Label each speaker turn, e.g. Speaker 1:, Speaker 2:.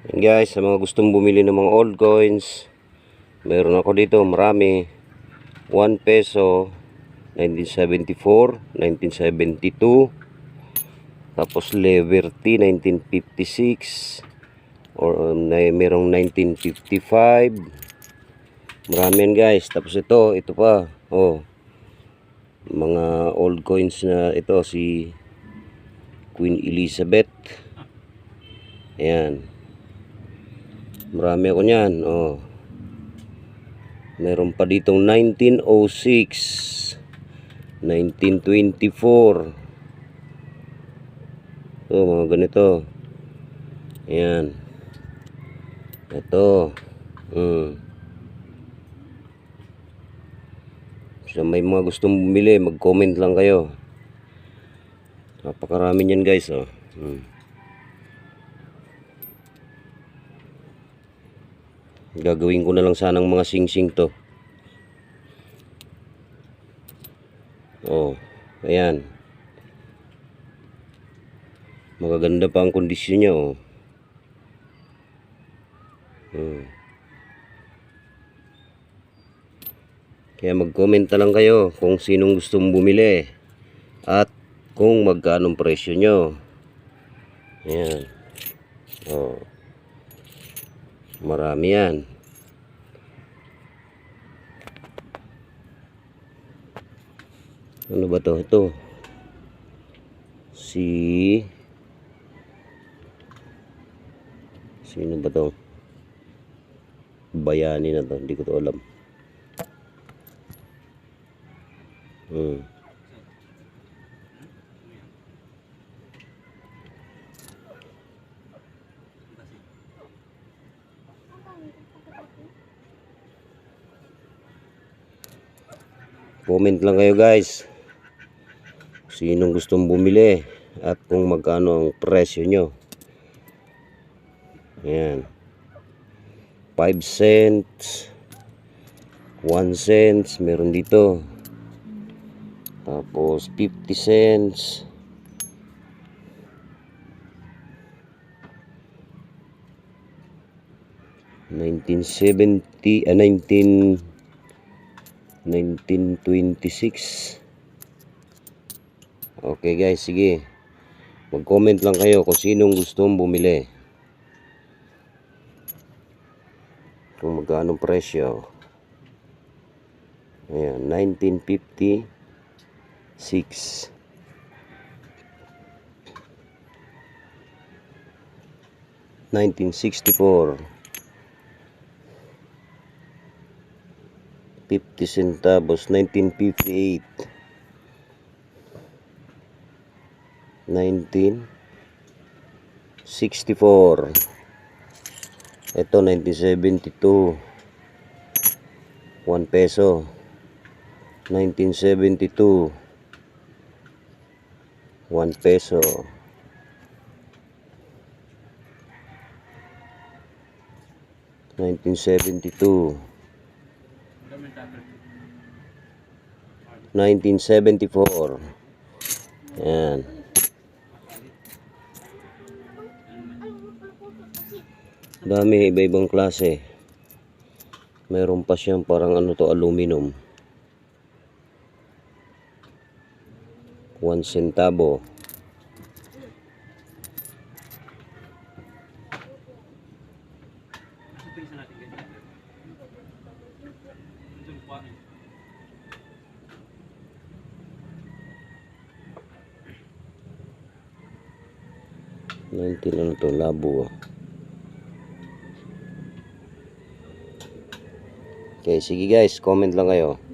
Speaker 1: Yan guys, sa mga gustong bumili ng mga old coins, meron ako dito marami. 1 peso, 1974, 1972, tapos Liberty, 1956, or um, merong 1955. Marami yan guys. Tapos ito, ito pa. Oh. Mga old coins na ito si Queen Elizabeth. Ayan. Marami ako niyan. Oh. Meron pa ditong 1906, 1924. Ito, mga ganito. Ayan. Ito. Hmm. So, may mga gustong bumili, mag-comment lang kayo. Napakarami niyan guys, oh. Hmm. Gagawin ko na lang sanang mga sing-sing to. Oh, ayan. Magaganda pa ang kondisyon niya, oh. Hmm. Kaya mag-comment na lang kayo kung sinong gustong bumili at kung magkano presyo nyo. Ayan. Oh. Marami yan. Ano ba to? Ito. Si Sino ba to? Bayani na to. Hindi ko to alam. Hmm. Comment lang kayo guys. Sinong gustong bumili at kung magkano ang presyo nyo. Ayan. 5 cents. 1 cents. Meron dito. Tapos 50 cents. Nineteen seventy, ah, nineteen 1926 Okay guys, sige. Mag-comment lang kayo kung sinong gustong bumili. Kung magkano presyo. Ayan, 1956 1964 50 centavos 1958 1964 ito 1972 1 peso. 1972 1 peso. Nineteen seventy two 1974. Yan. Dami iba-ibang klase. Meron pa siyang parang ano to aluminum. 1 centavo. Nineteen ano to, labo. ah. Okay, sige guys, comment lang kayo.